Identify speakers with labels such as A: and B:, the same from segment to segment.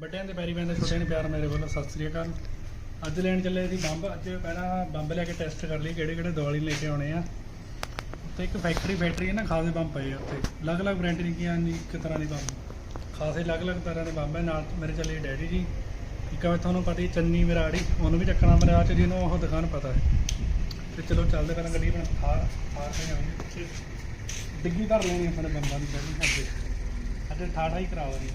A: ਵੱਡਿਆਂ ਦੇ ਪੈਰੀ ਪੈਂਦੇ ਛੋਟਿਆਂ ਦੇ ਪਿਆਰ ਮੇਰੇ ਵੱਲੋਂ ਸਤਿ ਸ੍ਰੀ ਅਕਾਲ। ਅੱਜ ਲੈਣ ਚੱਲੇ ਸੀ ਬੰਬ ਅੱਜ ਪਹਿਲਾਂ ਬੰਬ ਲੈ ਕੇ ਟੈਸਟ ਕਰ ਲਈ ਕਿਹੜੇ ਕਿਹੜੇ ਦਿਵਾਲੀ ਲੈ ਕੇ ਆਉਣੇ ਆ। ਉੱਥੇ ਇੱਕ ਫੈਕਟਰੀ ਫੈਕਟਰੀ ਹੈ ਨਾ ਖਾਸੇ ਬੰਬ ਪਏ ਆ ਉੱਥੇ। ਅਲੱਗ-ਅਲੱਗ ਬ੍ਰਾਂਡ ਦੀਆਂ ਨਹੀਂ ਇੱਕ ਤਰ੍ਹਾਂ ਦੀ ਬੰਬ। ਖਾਸੇ ਅਲੱਗ-ਅਲੱਗ ਤਰ੍ਹਾਂ ਦੇ ਬੰਬ ਹੈ ਨਾਲ ਮੇਰੇ ਚੱਲੇ ਡੈਡੀ ਜੀ। ਇੱਕ ਆ ਤੁਹਾਨੂੰ ਪਤਾ ਹੀ ਚੰਨੀ ਮਰਾੜੀ ਉਹਨੂੰ ਵੀ ਚੱਕਣਾ ਮਰਾ ਚ ਜਿਹਨੂੰ ਉਹ ਦੁਕਾਨ ਪਤਾ ਹੈ। ਤੇ ਚਲੋ ਚੱਲਦੇ ਪਹਿਲਾਂ ਗੱਡੀ ਬਣਾ ਥਾਰ ਥਾਰ ਤੇ ਆਉਂਦੀ ਡਿੱਗੀ ਧਰ ਲੈਣੀ ਆਪਣੇ ਬੰਬਾਂ ਦੀ ਪਹਿਲੀ ਸਾਡੇ ਅੱਜ ਠਾਠਾ ਹੀ ਕਰਾ ਰਹੀ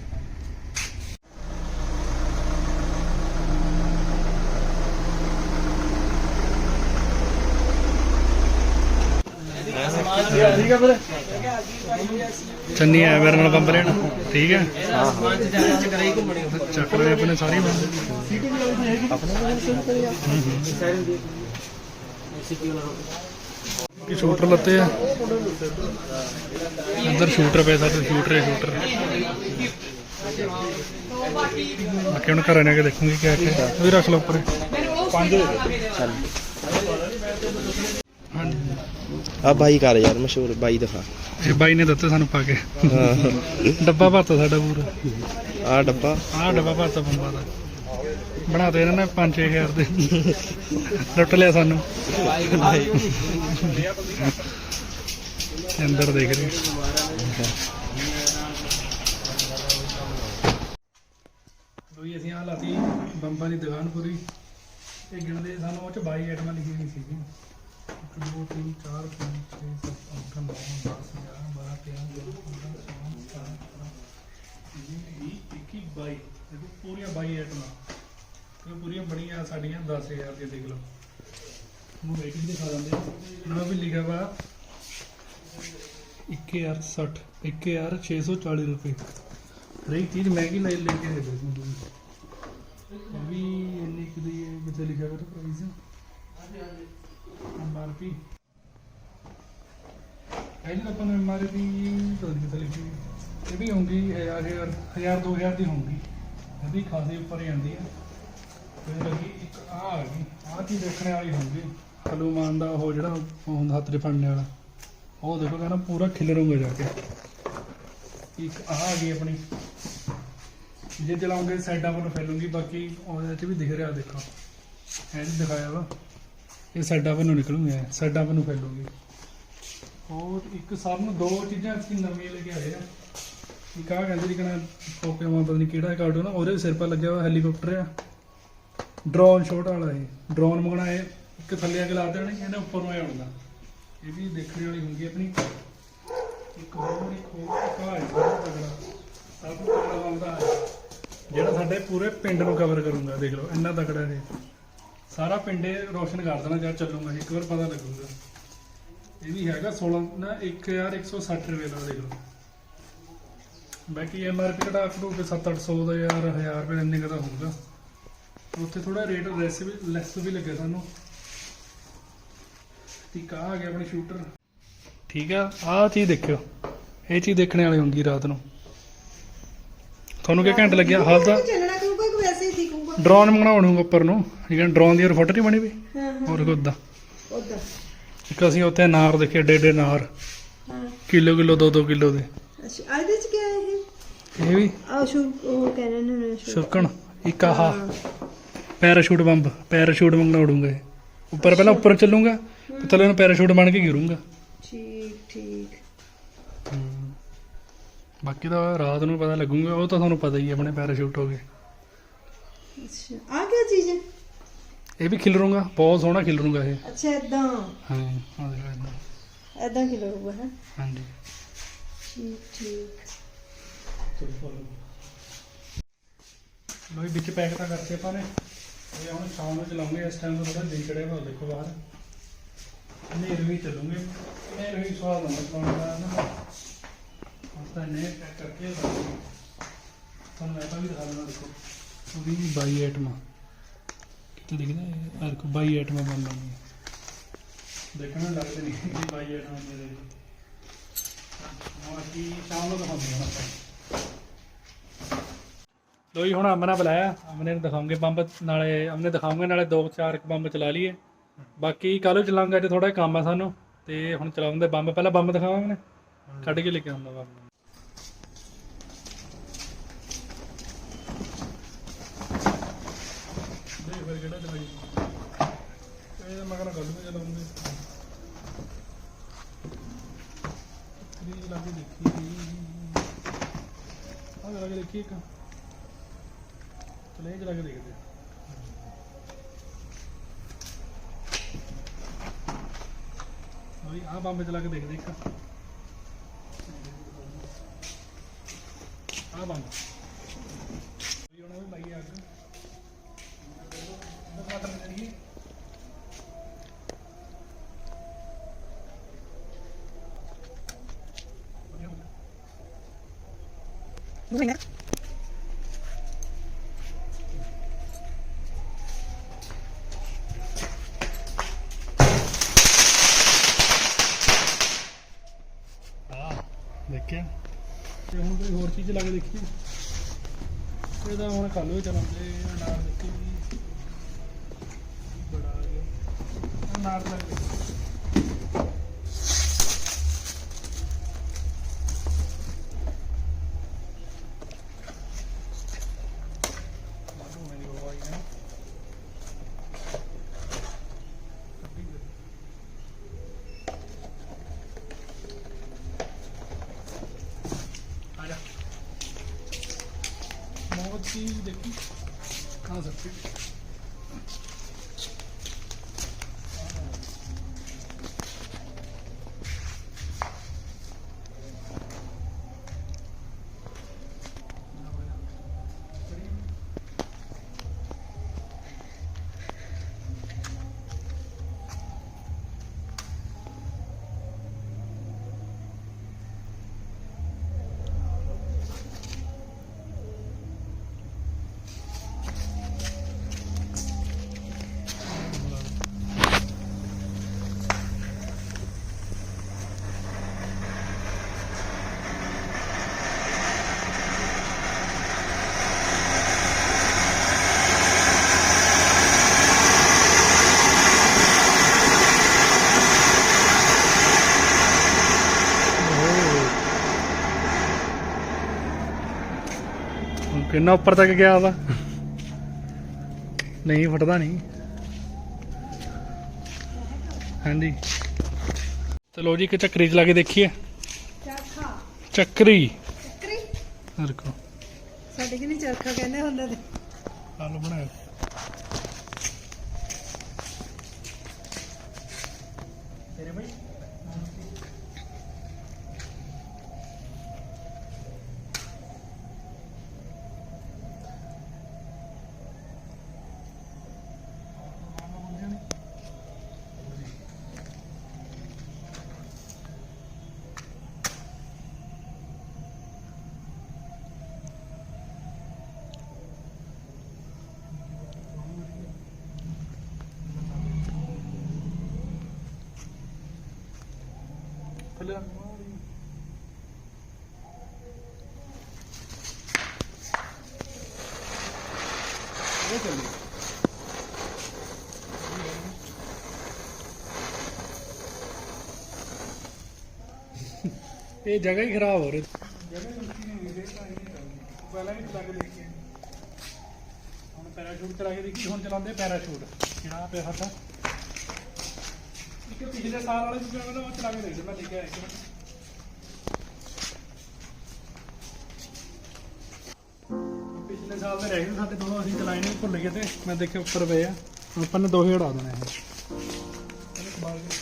A: ਠੀਕ ਹੈ ਫਿਰ ਚੰਨੀ ਮੇਰੇ ਨਾਲ ਬੰਬ ਲੈਣ। ਠੀਕ ਹੈ ਚੱਕ ਲੈ ਆਪਣੇ ਸਾਰੇ ਬੰਬ। ਕੀ ਸ਼ੂਟਰ ਲੱਤੇ ਆ। ਅੰਦਰ ਸ਼ੂਟਰ ਪਏ ਸਾਡੇ ਸ਼ੂਟਰ ਹੈ ਸ਼ੂਟਰ। ਬਾਕੀ ਹੁਣ ਘਰ ਆ ਕੇ ਦੇਖੂੰਗੀ ਕਿਆ ਕਿਆ ਵੀ ਰੱਖ ਲਓ ਉੱਪਰ। ਪੰਜ ਦੇ ਹਾਂਜੀ
B: ਆ ਬਾਈ ਕਰ ਯਾਰ ਮਸ਼ਹੂਰ ਬਾਈ ਦਿਖਾ।
A: ਇਹ ਬਾਈ ਨੇ ਦਿੱਤੇ ਸਾਨੂੰ ਪਾ ਕੇ। ਡੱਬਾ ਭਰਤਾ ਸਾਡਾ ਪੂਰਾ।
B: ਆ ਡੱਬਾ।
A: ਆਹ ਡੱਬਾ ਭਰਤਾ ਬੰਬਾਂ ਦਾ। ਬਣਾ ਦੇ ਇਹਨਾਂ ਨੇ 5-6000 ਦੇ। ਲੁੱਟ ਲਿਆ ਸਾਨੂੰ। ਅੰਦਰ ਦੇਖ ਰਹੇ ਦੋਈ ਅਸੀਂ ਆ ਲਾਤੀ ਬੰਬਾਂ ਦੀ ਦੁਕਾਨ ਪੂਰੀ। ਇਹ ਗਿਣਦੇ ਸਾਨੂੰ ਉਹ ਚ 22 ਆਈਟਮਾਂ ਲਿਖੀ ਹੋਈ ਸੀ 1 2 3 4 5 6 7 8 9 10 11 12 13 14 15 16 17 21 22 ਦੇਖੋ ਪੂਰੀਆਂ 22 ਆਈਟਮਾਂ। ਇਹ ਪੂਰੀਆਂ ਬੜੀਆਂ ਸਾਡੀਆਂ 10000 ਦੀਆਂ, ਦੇਖ ਲਓ। ਨੂੰ ਰੇਟਿੰਗ ਦਿਖਾ ਦਿੰਦੇ ਨਾ ਵੀ ਲਿਖਿਆ ਵਾ 1060 1640 ਰੁਪਏ। ਹਰੇਕ ਚੀਜ਼ ਮਹਿੰਗੀ ਲੈ ਲੈ ਕੇ ਦੇ ਦਿੰਦੇ ਇਹ ਵੀ ਇੰਨੀ ਕੁ ਦੀ ਹੈ ਕਿਤੇ ਲਿਖਿਆ ਹੋਇਆ ਪ੍ਰਾਈਸ ਐਮਆਰਪੀ ਇਹਨੂੰ ਆਪਾਂ ਨੂੰ ਐਮਆਰਪੀ ਪਤਾ ਨਹੀਂ ਕਿਤੇ ਲਿਖੀ ਹੋਈ। ਇਹ ਵੀ ਹੋਊਗੀ 1000 1000 2000 ਦੀ ਹੋਊਗੀ। ਇਹ ਵੀ ਖਾਸੀ ਉੱਪਰ ਹੀ ਆਉਂਦੀ ਹੈ ਤੇ ਲੱਗੀ ਇੱਕ ਆ ਆ ਗਈ ਆ ਚੀਜ਼ ਦੇਖਣੇ ਵਾਲੀ ਹੋਊਗੀ। ਹਨੂਮਾਨ ਦਾ ਉਹ ਜਿਹੜਾ ਹੁੰਦਾ ਹੱਥ 'ਚ ਫੜਨੇ ਵਾਲਾ, ਉਹ ਦੇਖੋ ਕਹਿੰਦਾ ਪੂਰਾ ਖਿਲਰੂਗਾ ਜਾ ਕੇ। ਇੱਕ ਆ ਆ ਗਈ ਆਪਣੀ। ਜੇ ਚਲਾਉਂਗੇ, ਸਾਈਡਾਂ ਵੱਲ ਫੈਲੂਗੀ, ਬਾਕੀ ਉਹਦੇ 'ਚ ਵੀ ਦਿਖ ਰਿਹਾ ਦੇਖੋ। ਇਹ ਦਿਖਾਇਆ ਵਾ। ਇਹ ਸਾਡਾ ਵੱਲ ਨੂੰ ਸਾਡਾ ਇਹ, ਫੈਲੂਗੀ। ਹੋਰ ਇੱਕ ਸਭ ਨੂੰ ਦੋ ਚੀਜ਼ਾਂ ਅਸੀਂ ਨਵੀਆਂ ਲੈ ਕੇ ਆਏ ਆ। ਇੱਕ ਆ ਕਹਿੰਦੇ ਜੀ ਪੋਕੇਮੋਨ ਪਤਾ ਨਹੀਂ ਕਿਹੜਾ ਕਾਰਟੂਨ ਆ ਉਹਦੇ ਸਿਰ 'ਤੇ ਲੱਗਿਆ ਹੋਇਆ ਹੈਲੀਕਾਪਟਰ ਆ। ਡਰੋਨ ਸ਼ੋਟ ਵਾਲਾ ਇਹ। ਡਰੋਨ ਮੰਗਣਾ ਇਹ ਇੱਕ ਥੱਲੇ ਆ ਕੇ ਲਾ ਦੇਣਾ ਇਹਨੇ ਉੱਪਰ ਨੂੰ ਆਉਣਾ। ਇਹ ਵੀ ਦੇਖਣ ਵਾਲੀ ਹੁੰਦੀ ਆਪਣੀ। ਇੱਕ ਹੋਰ ਇੱਕ ਹੋਰ ਇੱਕ ਸਭ ਤੋਂ ਤਗੜਾ। ਬੰਦਾ ਜਿਹੜਾ ਸਾਡੇ ਪੂਰੇ ਪਿੰਡ ਨੂੰ ਕਵਰ ਕਰੂੰਗਾ ਦੇਖ ਲਓ ਇੰਨਾ ਤਕੜਾ ਇਹ। ਸਾਰਾ ਪਿੰਡੇ ਰੋਸ਼ਨ ਕਰ ਦੇਣਾ ਜਦ ਚੱਲੂਗਾ ਇੱਕ ਵਾਰ ਪਤਾ ਲੱਗੂਗਾ। ਇਹ ਵੀ ਹੈਗਾ 16 ਨਾ 1160 ਰੁਪਏ ਦਾ ਦੇਖ ਲਓ। ਬਾਕੀ ਐਮਆਰਪੀ ਘਟਾ ਕੇ ਕੇ 7-800 ਦਾ ਯਾਰ 1000 ਰੁਪਏ ਇੰਨੇ ਦਾ ਹੋਊਗਾ। ਉੱਥੇ ਥੋੜਾ ਰੇਟ ਲੈਸ ਵੀ ਲੈਸ ਵੀ ਲੱਗਿਆ ਸਾਨੂੰ। ਠੀਕ ਆ ਆ ਗਿਆ ਆਪਣੀ ਸ਼ੂਟਰ ਠੀਕ ਆ ਆਹ ਚੀਜ਼ ਦੇਖਿਓ। ਇਹ ਚੀਜ਼ ਦੇਖਣੇ ਵਾਲੀ ਹੁੰਦੀ ਰਾਤ ਨੂੰ। ਤੁਹਾਨੂੰ ਕੀ ਘੰਟਾ ਲੱਗਿਆ? ਹਾਲ ਦਾ
C: ਹੀ
A: ਡਰੋਨ ਬਣਾਉਣੂਗਾ ਉੱਪਰ ਨੂੰ ਹੈ ਡਰੋਨ ਦੀ ਫੋਟੋ ਨਹੀਂ ਬਣੀ ਵੀ?
C: ਹਾਂ
A: ਹੋਰ ਕੋਦਾ
C: ਉਧਰ
A: ਇੱਕ ਅਸੀਂ ਉੱਥੇ ਨਾਰ ਦੇਖੇ ਏਡੇ ਨਾਰ
C: ਹਾਂ।
A: ਕਿਲੋ ਕਿਲੋ 2-2 ਕਿਲੋ ਦੇ।
C: ਅੱਛਾ ਆ ਇਹਦੇ ਚ ਕੀ ਹੈ ਇਹ?
A: ਇਹ ਵੀ?
C: ਆ ਸ਼ੂ ਉਹ ਕਹਿੰਦੇ ਨੇ ਨਾ ਸ਼ੂ
A: ਸੁੱਕਣ ਇੱਕ ਆਹ। ਪੈਰਾਸ਼ੂਟ ਬੰਬ ਪੈਰਾਸ਼ੂਟ ਮੰਗਣਾ ਉਡੂੰਗਾ ਇਹ। ਉੱਪਰ ਪਹਿਲਾਂ ਉੱਪਰ ਚੱਲੂਗਾ ਤੇ ਥੱਲੇ ਨੂੰ ਪੈਰਾਸ਼ੂਟ ਬਣ ਕੇ ਗਿਰੂੰਗਾ।
C: ਠੀਕ ਠੀਕ।
A: ਬਾਕੀ ਤਾਂ ਰਾਤ ਨੂੰ ਪਤਾ ਲੱਗੂਗਾ ਉਹ ਤਾਂ ਤੁਹਾਨੂੰ ਪਤਾ ਹੀ ਹੈ ਆਪਣੇ ਪੈਰਾਸ਼ੂਟ ਹੋ ਗਏ।
C: ਅੱਛਾ। ਆ ਕੀ ਚੀਜ਼ ਹੈ
A: ਇਹ ਵੀ ਖਿਲਰੂੰਗਾ ਬਹੁਤ ਸੋਹਣਾ ਖਿਲਰੂੰਗਾ ਇਹ।
C: ਅੱਛਾ ਇਦਾਂ
A: ਹਾਂ ਆਹ ਦੇਖੋ।
C: ਇਦਾਂ ਕਿਲੋ ਹੋਊਗਾ ਹੈ।
A: ਹਾਂਜੀ।
C: ਠੀਕ ਠੀਕ।
A: ਲੋਈ ਵਿੱਚ ਪੈਕ ਤਾਂ ਕਰਤੇ ਆਪਾਂ ਨੇ। ਇਹ ਹੁਣ ਸ਼ਾਮ ਨੂੰ ਚਲਾਉਂਗੇ ਇਸ ਟਾਈਮ ਤੋਂ ਥੋੜਾ ਦਿਨ ਚੜਿਆ ਹੋਇਆ ਦੇਖੋ ਬਾਹਰ। ਹਨੇਰ ਵੀ ਚੱਲੂਗੇ। ਹਨੇਰ ਵੀ ਸਵਾਦ ਹੁੰਦਾ ਚਲਾਉਣ ਦਾ ਨਾ। ਹੁਣ ਤਾਂ ਨੇ ਪੈਕ ਕਰਕੇ। ਤੁਹਾਨੂੰ ਮੈਂ ਤਾਂ ਵੀ ਦਿਖਾ ਦਿੰਦਾ ਦੇਖੋ। ਉਹ ਵੀ 22 ਆਈਟਮਾਂ ਕਿਤੇ ਦਿਖਦਾ ਹੈ ਹਰ ਕੋ 22 ਆਈਟਮਾਂ ਬਣ ਲਾਂਗੇ ਦੇਖਣ ਲੱਗਦੇ ਨਹੀਂ ਕਿ 22 ਆਈਟਮਾਂ ਮੇਰੇ ਅਸੀਂ ਸ਼ਾਮ ਨੂੰ ਦਿਖਾਉਂਦੇ ਹਾਂ ਆਪਾਂ। ਲੋ ਜੀ ਹੁਣ ਅਮਨਾ ਬੁਲਾਇਆ। ਅਮਨੇ ਨੂੰ ਦਿਖਾਉਂਗੇ ਬੰਬ ਨਾਲੇ ਅਮਨੇ ਦਿਖਾਉਂਗੇ ਨਾਲੇ ਦੋ ਚਾਰ ਕੁ ਬੰਬ ਚਲਾ ਲਈਏ। ਬਾਕੀ ਕੱਲ੍ਹ ਚਲਾਉਂਗੇ ਅੱਜ ਥੋੜਾ ਕੰਮ ਆ ਸਾਨੂੰ। ਤੇ ਹੁਣ ਚਲਾਉਂਦੇ ਬੰਬ ਪਹਿਲਾਂ ਬੰਬ ਦਿਖਾਵਾਂਗੇ ਕੱਢ ਕੇ ਲੈ ਕੇ ਆਉਂਦਾ ਬੰਬ। ਚਲਾਈ ਇਹ ਮਗਰ ਗੱਲ ਵੀ ਚਲਾਉਂਦੇ ਤਰੀ ਲਾ ਕੇ ਦੇਖੀ ਆਹ ਲਾ ਕੇ ਦੇਖੀ ਇੱਕ। ਚਲੇ ਚਲਾ ਕੇ ਦੇਖਦੇ ਆ। ਬੰਬ ਚਲਾ ਕੇ ਦੇਖਦੇ ਇੱਕ। ਆ ਬੰਬ ਵੀ ਉਹਨਾਂ ਨੂੰ ਲਾਈ ਅੱਗ ਇਹਦਾ ਪਾਤਰ ਕਰੀਏ ਆ ਦੇਖਿਆ ਤੇ ਹੁਣ ਕੋਈ ਹੋਰ ਚੀਜ਼ ਲਾ ਕੇ ਦੇਖੀਏ ਇਹਦਾ ਹੁਣ ਕੱਲ ਵੀ ਚਲਾਉਂਦੇ ਆ, ਨਾਲ ਦੇਖੀ ਬੜਾ ਆ ਗਿਆ ਆਹ ਨਾਲ ਲੱਗ ਗਿਆ ਮਾਰੂ ਮੇਰੀ ਆਵਾਜ਼ ਨਾ ਕੱਢੀ ਗਈ। ਆ ਜਾ ਮੋਤੀ ਦੇਖੀ ਖਾ ਸਕਤੇ ਕਿੰਨਾ ਉੱਪਰ ਤੱਕ ਗਿਆ ਵਾ ਨਹੀਂ ਫਟਦਾ ਨਹੀਂ। ਹਾਂਜੀ। ਚਲੋ ਜੀ ਇੱਕ ਚੱਕਰੀ ਚਲਾ ਕੇ ਦੇਖੀਏ। ਚੱਕਰੀ।
C: ਚੱਕਰੀ?
A: ਦੇਖੋ
C: ਸਾਡੇ ਕਿ ਨਹੀਂ ਚਰਖਾ ਕਹਿੰਦੇ ਹੁੰਦੇ ਤੇ?
A: ਆਲੂ ਬਣਾਇਆ ਤੇਰੇ ਭਾਈ ਥੱਲੇ ਰੱਖ ਮਾਰੀ। ਇਹ ਚੱਲੀ? ਇਹ ਜਗ੍ਹਾ ਹੀ ਖਰਾਬ ਹੋ ਰਹੀ ਜਗ੍ਹਾ ਹੀ ਉੱਚੀ ਨਹੀਂ ਹੋਈ ਤਾਂ ਇਹ ਪਹਿਲਾਂ ਵੀ ਚਲਾ ਕੇ ਦੇਖੀ ਹੁਣ ਪੈਰਾਸ਼ੂਟ ਚਲਾ ਕੇ ਦੇਖੀ ਹੁਣ ਚਲਾਉਂਦੇ ਪੈਰਾਸ਼ੂਟ ਕਿਹੜਾ ਪਿਆ ਸਾਡਾ ਇੱਕ ਪਿਛਲੇ ਸਾਲ ਵਾਲੇ ਜਿਹੜਾ ਉਹ ਚਲਾ ਕੇ ਦੇਖਦੇ ਮੈਂ ਦੇਖਿਆ ਇੱਕ ਮਿੰਟ। ਪਿਛਲੇ ਸਾਲ ਦੇ ਰਹਿ ਗਏ ਸਾਡੇ ਦੋਨੋਂ ਅਸੀਂ ਚਲਾਏ ਨੇ ਭੁੱਲ ਗਏ ਤੇ ਮੈਂ ਦੇਖਿਆ ਉੱਪਰ ਪਏ ਆ। ਹੁਣ ਆਪਾਂ ਨੇ ਦੋ ਉਡਾ ਦੇਣੇ ਇਹ ਬਾਲ ਕੇ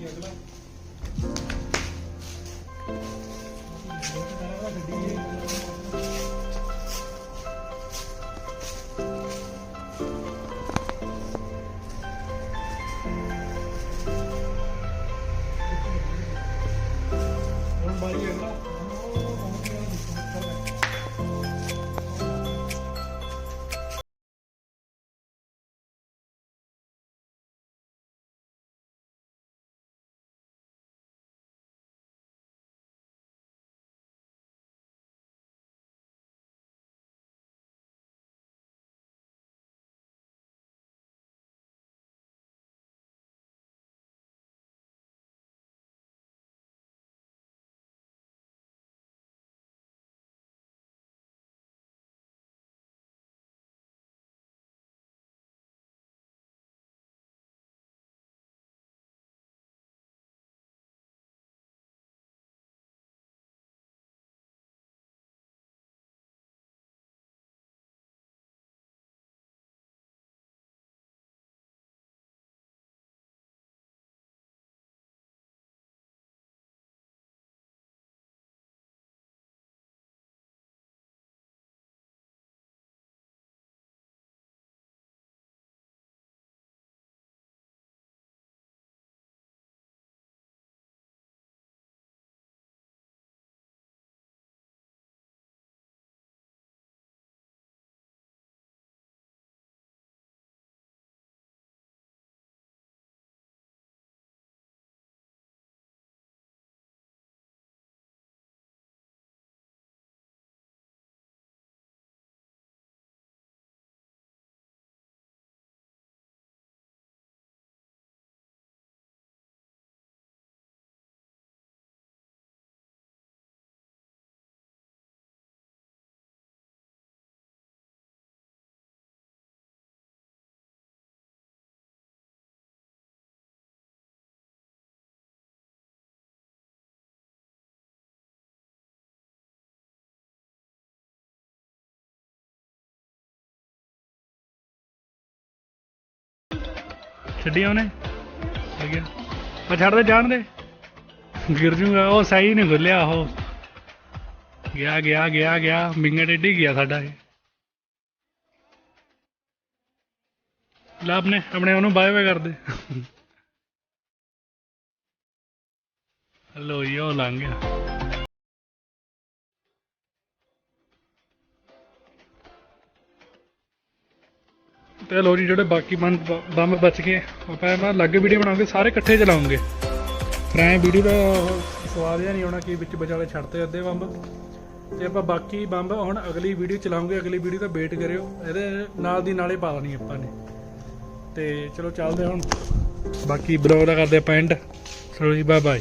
A: Nhà. ਛੱਡਿਆ ਉਹਨੇ। ਆ ਗਿਆ ਆ ਛੱਡ ਦੇ, ਜਾਣ ਦੇ। ਗਿਰ ਜੂਗਾ। ਉਹ ਸਹੀ ਨਹੀਂ ਖੁੱਲਿਆ ਉਹ। ਗਿਆ ਗਿਆ ਗਿਆ ਗਿਆ। ਮਿੰਗਾ ਡੇਢੀ ਗਿਆ ਸਾਡਾ ਇਹ। ਲੈ ਆਪਣੇ ਆਪਣੇ ਉਹਨੂੰ ਬਾਏ ਬਾਏ ਕਰ ਦੇ ਹਲੋ ਯੋ ਲੰਘ ਗਿਆ। ਤੇ ਲੋ ਜੀ ਜਿਹੜੇ ਬਾਕੀ ਬੰਦ ਬੰਬ ਬਚ ਗਏ। ਆਪਾਂ ਮੈਂ ਅਲੱਗ ਵੀਡੀਓ ਬਣਾਉਂਗੇ ਸਾਰੇ ਇਕੱਠੇ ਚਲਾਉਂਗੇ। ਫਿਰ ਐਂ ਵੀਡੀਓ ਦਾ ਸਵਾਦ ਜਿਹਾ ਨਹੀਂ ਆਉਣਾ ਕਿ ਵਿੱਚ ਵਿਚਾਲੇ ਛੱਡਤੇ ਅੱਧੇ ਬੰਬ। ਤੇ ਆਪਾਂ ਬਾਕੀ ਬੰਬ ਹੁਣ ਅਗਲੀ ਵੀਡੀਓ ਚਲਾਉਂਗੇ, ਅਗਲੀ ਵੀਡੀਓ ਦਾ ਵੇਟ ਕਰਿਓ। ਇਹਦੇ ਨਾਲ ਦੀ ਨਾਲੇ ਪਾ ਦੇਣੀ ਆਪਾਂ ਨੇ। ਤੇ ਚਲੋ ਚੱਲਦੇ ਹੁਣ। ਬਾਕੀ ਬਲੌਗ ਦਾ ਕਰਦੇ ਆਪਾਂ ਐਂਡ ਚਲੋ ਜੀ ਬਾਏ ਬਾਏ